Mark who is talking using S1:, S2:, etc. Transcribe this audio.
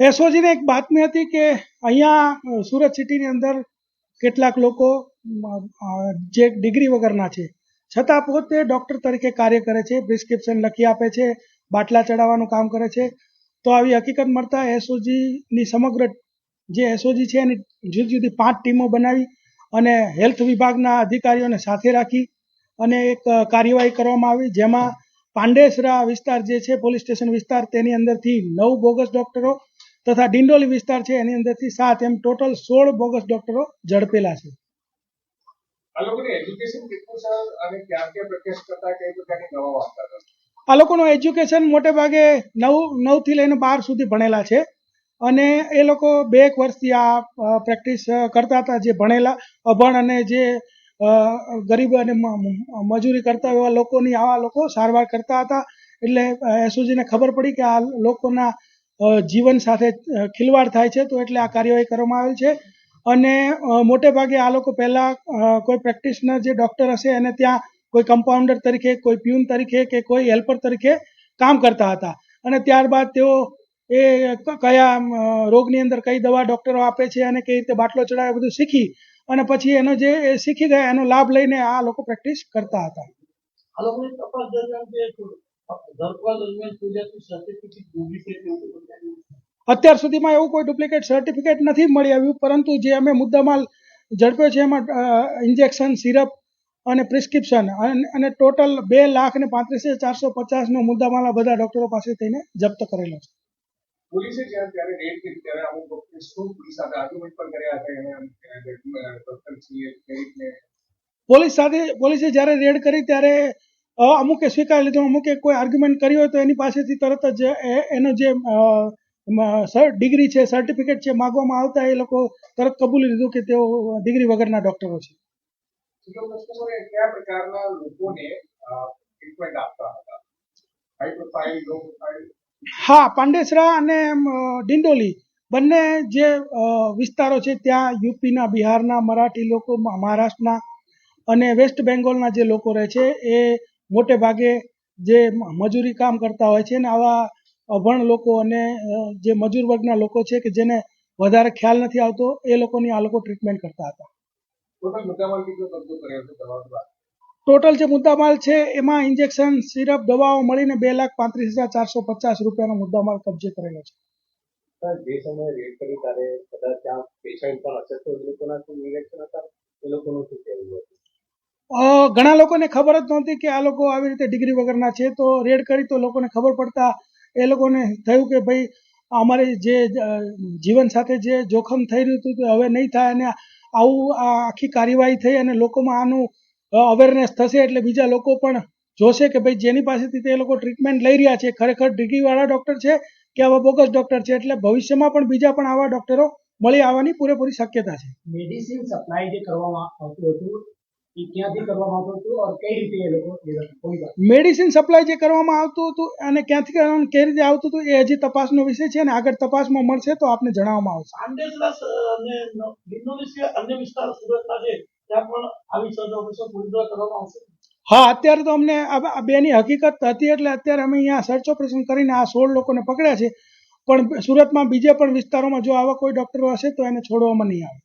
S1: એસઓજીને એક બાતમી હતી કે અહીંયા સુરત સિટીની અંદર કેટલાક લોકો જે ડિગ્રી વગરના છે. છતાં પોતે ડૉક્ટર તરીકે કાર્ય કરે છે, પ્રિસ્ક્રિપ્શન લખી આપે છે, બાટલા ચડાવવાનું કામ કરે છે. તો આવી હકીકત મળતા એસઓજીની સમગ્ર, જે એસઓજી છે એની જુદી જુદી પાંચ ટીમો બનાવી અને હેલ્થ વિભાગના અધિકારીઓને સાથે રાખી અને એક કાર્યવાહી કરવામાં આવી, જેમાં પાંડેસરા વિસ્તાર જે છે પોલીસ સ્ટેશન વિસ્તાર તેની અંદરથી નવ બોગસ ડોક્ટરો તથા ડિંડોલી વિસ્તાર છે એની અંદરથી સાત. એમ ટોટલ સોળ બોગસ ડોક્ટરો ઝડપેલા છે.
S2: આ લોકોને એજ્યુકેશન
S1: મોટે ભાગે નવ નવથી લઈને બાર સુધી ભણેલા છે. અને એ લોકો બે એક વર્ષથી આ પ્રેક્ટિસ કરતા હતા જે ભણેલા અભણ અને જે ગરીબ અને મજૂરી કરતા એવા લોકોની, આવા લોકો સારવાર કરતા હતા. એટલે એસઓજીને ખબર પડી કે આ લોકોના જીવન સાથે ખિલવાડ થાય છે. તો એટલે આ કાર્યવાહી કરવામાં આવેલ છે. અને મોટે ભાગે આ લોકો પહેલા કોઈ પ્રેક્ટિશનર જે ડૉક્ટર હશે, એને ત્યાં કોઈ કમ્પાઉન્ડર તરીકે, કોઈ પ્યુન તરીકે કે કોઈ હેલ્પર તરીકે કામ કરતા હતા. અને ત્યારબાદ તેઓ એ કયા રોગની અંદર કઈ દવા ડૉક્ટરો આપે છે અને કઈ રીતે બાટલો ચડાવે બધું શીખી અને પછી એનો જે એ શીખી ગયા એનો લાભ લઈને આ લોકો પ્રેક્ટિસ કરતા હતા
S3: આ લોકોની તપાસ દરમિયાન જે ધરપકડ દરમિયાન કોઈ સર્ટિફિકેટ ડુપ્લિકેટ એવું બધું બતાવ્યું છે.
S1: અત્યાર સુધીમાં એવું કોઈ ડુપ્લિકેટ સર્ટિફિકેટ નથી મળી આવ્યું પરંતુ જે અમે મુદ્દામાલ ઝડપ્યો છે એમાં ઇન્જેક્શન સિરપ અને પ્રિસ્ક્રિપ્શન અને ટોટલ બે લાખ ને પાંત્રીસ હજાર ચારસો પચાસનો મુદ્દામાલ આ બધા ડૉક્ટરો પાસે થઈને જપ્ત કરેલો છે
S2: પોલીસે જ્યારે ત્યારે રેડ કરી ત્યારે અમુક ડોક્ટરે શું પોલીસ સાથે આર્ગ્યુમેન્ટ પણ કર્યા હતા એને ડોક્ટર છીએ
S1: પોલીસ સાથે પોલીસે જ્યારે રેડ કરી ત્યારે અમુકે સ્વીકાર લીધું અમુકે કોઈ આર્ગ્યુમેન્ટ કર્યો હોય તો એની પાસેથી તરત જ એનો જે સર ડિગ્રી છે સર્ટિફિકેટ છે માગવામાં આવતા એ લોકો તરત કબૂલી લીધું કે તેઓ ડિગ્રી વગરના ડોક્ટરો છે.
S2: કયા પ્રકારના લોકોને ટ્રીટમેન્ટ આપતા હતા? હાઈ પ્રોફાઇલ લો પ્રોફાઇલ
S1: હા, પાંડેસરા અને ડિંડોલી બંને જે વિસ્તારો છે, ત્યાં યુપીના, બિહારના, મરાઠી લોકો મહારાષ્ટ્રના અને વેસ્ટ બેંગોલના જે લોકો રહે છે, એ મોટે ભાગે જે મજૂરી કામ કરતા હોય છે અને આવા અભણ લોકો અને જે મજૂર વર્ગના લોકો છે કે જેને વધારે ખ્યાલ નથી આવતો, એ લોકોની આ લોકો ટ્રીટમેન્ટ કરતા હતા.
S2: ટોટલ
S1: જે મુદ્દામાલ છે એમાં ઇન્જેક્શન સિરપ દવાઓ મળીને બે લાખ પાંત્રીસ હજાર ચારસો પચાસ રૂપિયાનો મુદ્દામાલ કબજે કરેલો છે.
S4: જે સમયે રેડ કરી ત્યારે કદાચ ત્યાં પેશન્ટ પણ હશે તો એ લોકોના શું રિએક્શન હતા? એ લોકોનું શું કહેવું હતું?
S1: ઘણા લોકોને ખબર જ નહોતી કે આ લોકો આવી રીતે ડિગ્રી વગરના છે તો રેડ કરી તો લોકોને ખબર પડતા એ લોકોને થયું કે ભાઈ અમારે જે જીવન સાથે જે જોખમ થઈ રહ્યું હતું તે હવે નહીં થાય અને આવું આ આખી કાર્યવાહી થઈ અને લોકોમાં આનું અવેરનેસ થશે એટલે બીજા લોકો પણ જોશે કે ભાઈ જેની પાસેથી તે લોકો ટ્રીટમેન્ટ લઈ રહ્યા છે. ખરેખર ડિગ્રીવાળા ડૉક્ટર છે કે આવા બોગસ ડૉક્ટર છે? એટલે ભવિષ્યમાં પણ બીજા પણ આવા ડૉક્ટરો મળી આવવાની પૂરેપૂરી શક્યતા છે.
S3: મેડિસિન સપ્લાય જે કરવામાં આવતું હતું
S1: મેડિસિન સપ્લાય જે કરવામાં આવતું હતું અને ક્યાંથી કરવાનું કઈ રીતે આવતું હતું એ હજી તપાસનો વિષય છે અને આગળ તપાસમાં મળશે તો આપને જણાવવામાં આવશે.
S3: આવી સર્ચ ઓપરેશન કરવામાં આવશે.
S1: હા અત્યારે તો અમને આ બેની હકીકત હતી એટલે અત્યારે અમે અહીંયા સર્ચ ઓપરેશન કરીને આ સોળ લોકોને પકડ્યા છે. પણ સુરતમાં બીજા પણ વિસ્તારોમાં જો આવા કોઈ ડૉક્ટરો હશે તો એને છોડવામાં નહીં આવે.